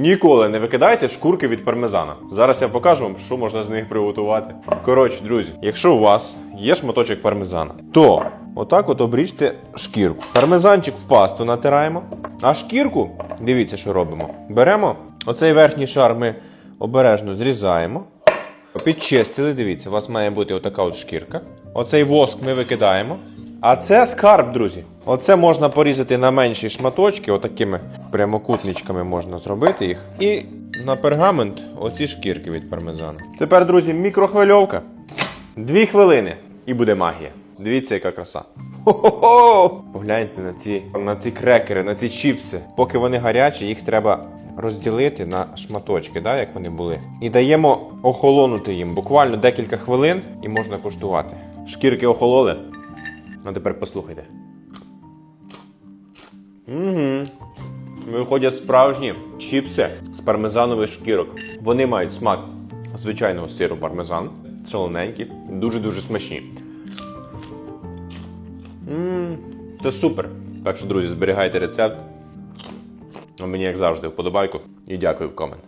Ніколи не викидайте шкурки від пармезана. Зараз я покажу вам, що можна з них приготувати. Коротше, друзі, якщо у вас є шматочок пармезана, то отак от обріжте шкірку. Пармезанчик в пасту натираємо, а шкірку, дивіться, що робимо. Беремо оцей верхній шар, ми обережно зрізаємо. Підчистили, дивіться, у вас має бути отака от шкірка. Оцей воск ми викидаємо. А це скарб, друзі. Оце можна порізати на менші шматочки, отакими прямокутничками можна зробити їх. І на пергамент оці шкірки від пармезану. Тепер, друзі, мікрохвильовка. Дві хвилини і буде магія. Дивіться, яка краса. Хо-хо-хо! Погляньте на ці, на ці крекери, на ці чіпси. Поки вони гарячі, їх треба розділити на шматочки, да, як вони були. І даємо охолонути їм буквально декілька хвилин і можна куштувати. Шкірки охололи. А тепер послухайте. Угу. Виходять справжні чіпси з пармезанових шкірок. Вони мають смак звичайного сиру пармезан, солоненькі, дуже-дуже смачні. М, Це супер. Так що, друзі, зберігайте рецепт. А мені, як завжди, вподобайку і дякую в комент.